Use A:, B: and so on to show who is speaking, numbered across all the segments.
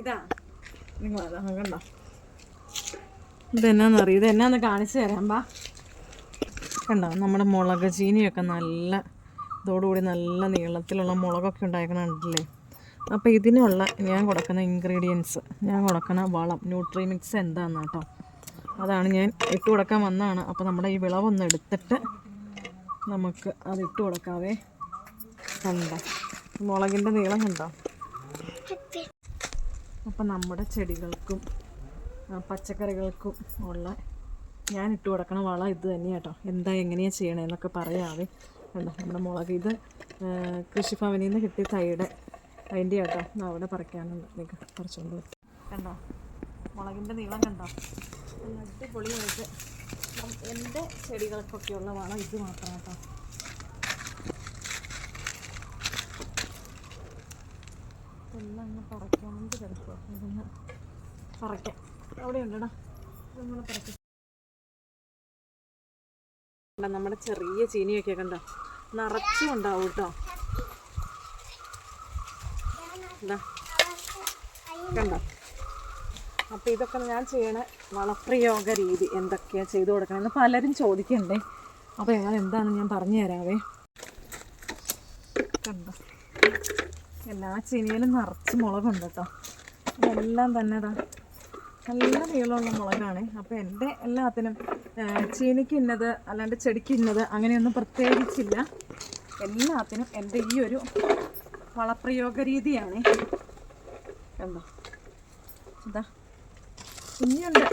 A: ഇതാ. നിങ്ങൾ അതാ കണ്ടോ? ഇതെന്നാന്നറിയോ ഇത് എന്നാന്ന് കാണിച്ചു തരാം ബാ കണ്ടോ? നമ്മുടെ മുളക് ചീനിയൊക്കെ നല്ല ഇതോടുകൂടി നല്ല നീളത്തിലുള്ള മുളകൊക്കെ ഉണ്ടാക്കണുണ്ടല്ലേ അപ്പോൾ ഇതിനുള്ള ഞാൻ കൊടുക്കുന്ന ഇൻഗ്രീഡിയൻസ് ഞാൻ കൊടുക്കുന്ന വളം ന്യൂട്രി മിക്സ് എന്താണെന്ന് കേട്ടോ. അതാണ് ഞാൻ ഇട്ട് കൊടുക്കാൻ വന്നതാണ്. അപ്പോൾ നമ്മുടെ ഈ വിളവൊന്ന് എടുത്തിട്ട് നമുക്ക് അത് ഇട്ട് കൊടുക്കാവേ. കണ്ടോ? മുളകിന്റെ നീളം കണ്ടോ? അപ്പം നമ്മുടെ ചെടികൾക്കും പച്ചക്കറികൾക്കും ഉള്ള ഞാൻ ഇട്ട് കൊടുക്കണ വളം ഇത് തന്നെയാണ് കേട്ടോ. എന്താ എങ്ങനെയാണ് ചെയ്യണതെന്നൊക്കെ പറയാവേ. കണ്ടോ നമ്മുടെ മുളക്. ഇത് കൃഷി കൃഷിഭവനിൽ നിന്ന് കിട്ടിയ തൈയുടെ അതിന്റെ കേട്ടോ അവിടെ പറിക്കാനുണ്ട്. നിങ്ങൾക്ക് കുറച്ചുകൊണ്ട്. കണ്ടോ മുളകിന്റെ നീളം കണ്ടോ? അടിപൊളിയായിട്ട്. എന്റെ ചെടികൾക്കൊക്കെയുള്ള വളം ഇത് മാത്രം കേട്ടോ ഇതെല്ലാം അങ്ങ് പറിക്കാണ്ട് കിടക്കുക ഇതൊന്ന് അവിടെ ഉണ്ടടാ നമ്മൾ നമ്മുടെ ചെറിയ ചീനിയൊക്കെ കണ്ടോ? നിറച്ചും ഉണ്ടാവും കേട്ടോ. കണ്ടോ? അപ്പോൾ ഇതൊക്കെ ഞാൻ ചെയ്യണ വളപ്രയോഗ രീതി എന്തൊക്കെയാ ചെയ്തു കൊടുക്കണമെന്ന് പലരും ചോദിക്കണ്ടേ. അപ്പോൾ ഞാൻ എന്താണെന്ന് ഞാൻ പറഞ്ഞു തരാവേ. കണ്ടോ? എല്ലാ ചീനിയിലും നിറച്ച് മുളകുണ്ട് കേട്ടോ ഇതെല്ലാം തന്നെ ഇതാ നല്ല നീളമുള്ള മുളകാണ്. അപ്പോൾ എന്റെ എല്ലാത്തിനും ചീനിക്ക് ഇന്നത് അല്ലാണ്ട് ചെടിക്ക് ഇന്നത് അങ്ങനെയൊന്നും പ്രത്യേകിച്ചില്ല. എല്ലാത്തിനും എന്റെ ഈ ഒരു വളപ്രയോഗ രീതിയാണ്. കണ്ടോ? ഇതാ. ഇനിയുണ്ട്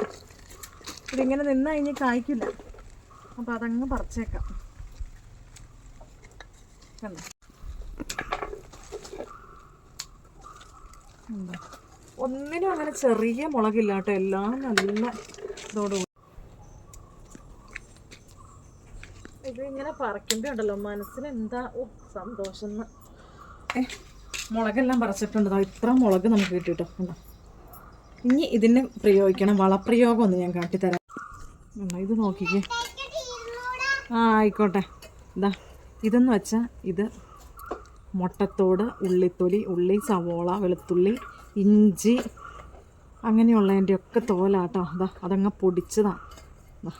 A: ഇതിങ്ങനെ നിന്ന് കഴിഞ്ഞ് കായ്ക്കില്ല. അപ്പോൾ അതങ്ങ് പറിച്ചേക്കാം. കണ്ടോ? എന്താ ഒന്നിനും അങ്ങനെ ചെറിയ മുളകില്ല കേട്ടോ എല്ലാം നല്ല ഇതോട് ഇത് ഇങ്ങനെ പറിക്കുമ്പോൾ ഉണ്ടല്ലോ മനസ്സിന് എന്താ ഓ സന്തോഷം ഏ? മുളകെല്ലാം പറിച്ചിട്ടുണ്ട്. ഇത്ര മുളക് നമുക്ക് കിട്ടിയിട്ടോ കണ്ടോ ഇനി ഇതിന് പ്രയോഗിക്കണം. വളപ്രയോഗം ഒന്ന് ഞാൻ കാട്ടിത്തരാം. ഇത് നോക്കിക്കേ. ആ ആയിക്കോട്ടെ. ഇതാ ഇതെന്ന് വെച്ചാൽ ഇത് മുട്ടത്തോട് ഉള്ളിത്തൊലി ഉള്ളി സവോള വെളുത്തുള്ളി ഇഞ്ചി അങ്ങനെയുള്ളതിന്റെ ഒക്കെ തോലാട്ടോ. അതാ അതങ്ങ് പൊടിച്ചതാണ്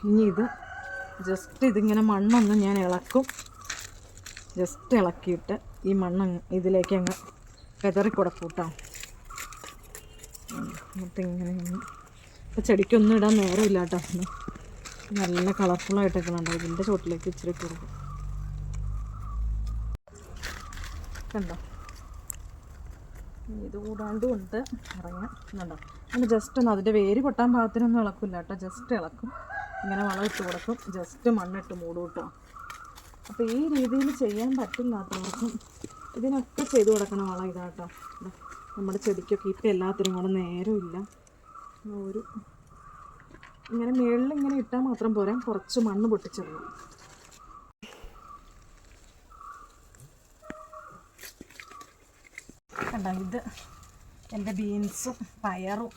A: ഇനി ഇത് ജസ്റ്റ് ഇതിങ്ങനെ മണ്ണൊന്ന് ഞാൻ ഇളക്കും. ജസ്റ്റ് ഇളക്കിയിട്ട് ഈ മണ്ണ് ഇതിലേക്ക് അങ്ങ് വെതറി കൊടുക്കൂട്ടോ എന്നിട്ട് ഇങ്ങനെ ഇപ്പം ചെടിക്കൊന്നും ഇടാൻ നേരമില്ല കേട്ടോ നല്ല കളർഫുള്ളായിട്ടൊക്കെ ഉണ്ടാവും ഇതിന്റെ ചോട്ടിലേക്ക് ഇച്ചിരി കൊടുക്കും കണ്ടോ? ഇത് കൂടാണ്ടും ഉണ്ട് ഇറങ്ങാം. കണ്ടോ? നമ്മൾ ജസ്റ്റ് ഒന്ന് അതിന്റെ വേര് പൊട്ടാൻ പാകത്തിനൊന്നും ഇളക്കില്ല കേട്ടോ. ജസ്റ്റ് ഇളക്കും. ഇങ്ങനെ വളം ഇട്ട് കൊടുക്കും. ജസ്റ്റ് മണ്ണിട്ട് മൂടും കേട്ടോ അപ്പോൾ ഈ രീതിയിൽ ചെയ്യാൻ പറ്റില്ലാത്തവർക്കും ഇതിനൊക്കെ ചെയ്ത് കൊടുക്കണം വളം ഇതാട്ടോ നമ്മുടെ ചെടിക്കൊക്കെ ഇപ്പം എല്ലാത്തിനും കൂടെ നേരമില്ല ഒരു ഇങ്ങനെ മേളിൽ ഇങ്ങനെ ഇട്ടാൽ മാത്രം പോരാ. കുറച്ച് മണ്ണ് പൊട്ടിച്ചിടണം കണ്ടോ ഇത് എന്റെ ബീൻസും പയറും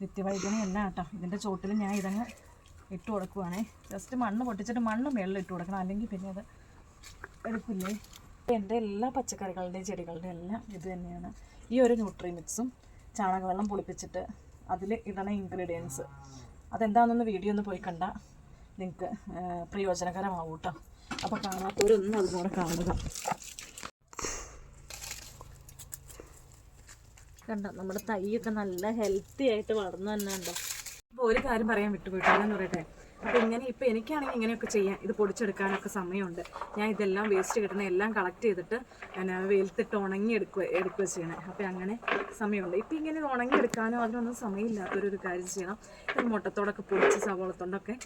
A: നിത്യവൈദ്യനും എല്ലാം കേട്ടോ. ഇതിന്റെ ചോട്ടിൽ ഞാൻ ഇതങ്ങ് ഇട്ട് കൊടുക്കുവാണേ. ജസ്റ്റ് മണ്ണ് പൊട്ടിച്ചിട്ട് മണ്ണ് മേളിൽ ഇട്ട് കൊടുക്കണം. അല്ലെങ്കിൽ പിന്നെ അത് എടുക്കില്ലേ? എന്റെ എല്ലാ പച്ചക്കറികളുടെയും ചെടികളുടെയും എല്ലാം ഇത് തന്നെയാണ്. ഈ ഒരു ന്യൂട്രി മിക്സും ചാണകവെള്ളം പൊളിപ്പിച്ചിട്ട് അതിൽ ഇടണ ഇൻഗ്രീഡിയൻസ്. അതെന്താണെന്നൊന്ന് വീഡിയോ ഒന്ന് പോയി കണ്ടാൽ നിങ്ങൾക്ക് പ്രയോജനകരമാവും കേട്ടോ. അപ്പോൾ കാണാത്തവരൊന്നും അതുപോലെ കാണുക കണ്ടോ നമ്മുടെ തൈയൊക്കെ നല്ല ഹെൽത്തി ആയിട്ട് വളർന്നു തന്നെ ഉണ്ടോ അപ്പോൾ ഒരു കാര്യം പറയാൻ വിട്ടുപോയിട്ടോ? എന്ന് പറയട്ടെ? അപ്പോൾ ഇങ്ങനെ ഇപ്പോൾ എനിക്കാണെങ്കിൽ ഇങ്ങനെയൊക്കെ ചെയ്യാൻ ഇത് പൊടിച്ചെടുക്കാനൊക്കെ സമയമുണ്ട്. ഞാൻ ഇതെല്ലാം വേസ്റ്റ് കിട്ടുന്ന എല്ലാം കളക്ട് ചെയ്തിട്ട് ഞാൻ വെയിലത്തിട്ട് ഉണങ്ങി എടുക്കുക എടുക്കുക ചെയ്യണേ. അപ്പോൾ അങ്ങനെ സമയമുണ്ട്. ഇപ്പോൾ ഇങ്ങനെ ഉണങ്ങി എടുക്കാനോ അതിനൊന്നും സമയമില്ലാത്തൊരു കാര്യം ചെയ്യണം. ഇത് മുട്ടത്തോടൊക്കെ പൊടിച്ച് സവോളത്തോണ്ടൊക്കെ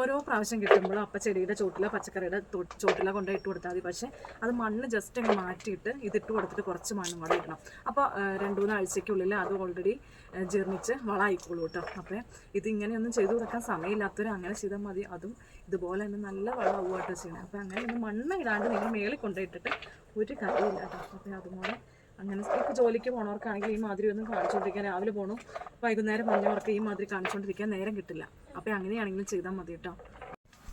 A: ഓരോ പ്രാവശ്യം കിട്ടുമ്പോഴും അപ്പം ചെടിയുടെ ചോട്ടിലോ പച്ചക്കറിയുടെ ചോട്ടിലോ കൊണ്ടോ ഇട്ട് കൊടുത്താൽ മതി. പക്ഷേ അത് മണ്ണ് ജസ്റ്റ് അങ്ങ് മാറ്റിയിട്ട് ഇതിട്ട് കൊടുത്തിട്ട് കുറച്ച് മണ്ണും കൂടെ ഇടണം. അപ്പോൾ രണ്ട് മൂന്ന് ആഴ്ചയ്ക്കുള്ളിൽ അത് ഓൾറെഡി ജീർണിച്ച് വളമായിക്കോളൂ കേട്ടോ. അപ്പോൾ ഇതിങ്ങനെയൊന്നും ചെയ്തു കൊടുക്കാൻ സമയമില്ലാത്തൊരു അങ്ങനെ ചെയ്താൽ മതി അതും ഇതുപോലെ തന്നെ നല്ല വെള്ളം കേട്ടോ ചെയ്യണം. അപ്പോൾ അങ്ങനെ ഒന്ന് മണ്ണ് ഇടാണ്ട് നിങ്ങൾ മേളിൽ കൊണ്ടുപോയിട്ടിട്ട് ഒരു കാര്യമില്ല കേട്ടോ. അതുപോലെ അങ്ങനെ ഇപ്പോൾ ജോലിക്ക് പോണവർക്കാണെങ്കിൽ ഈ മാതിരി ഒന്നും കാണിച്ചുകൊണ്ടിരിക്കാൻ രാവിലെ പോകണം വൈകുന്നേരം വന്നവർക്ക് ഈ മാതിരി കാണിച്ചുകൊണ്ടിരിക്കാൻ നേരം കിട്ടില്ല. അപ്പോൾ അങ്ങനെയാണെങ്കിലും ചെയ്താൽ മതി കേട്ടോ.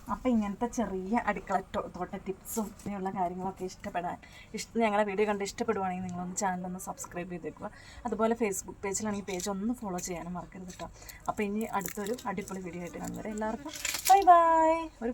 A: അപ്പോൾ ഇങ്ങനത്തെ ചെറിയ അടുക്കള തോട്ട ടിപ്സും ഇങ്ങനെയുള്ള കാര്യങ്ങളൊക്കെ ഇഷ്ടപ്പെടാൻ ഇഷ്ടം ഞങ്ങളെ വീഡിയോ കണ്ട് ഇഷ്ടപ്പെടുവാണെങ്കിൽ നിങ്ങളൊന്ന് ഒന്ന് സബ്സ്ക്രൈബ് ചെയ്തേക്കുക. അതുപോലെ ഫേസ്ബുക്ക് പേജിലാണെങ്കിൽ പേജ് ഒന്ന് ഫോളോ ചെയ്യാനും മറക്കരുത് കേട്ടോ അപ്പോൾ ഇനി അടുത്തൊരു അടിപൊളി വീഡിയോ ആയിട്ട് കാണുന്നവരെ എല്ലാവർക്കും ബൈ ബൈ ഒരു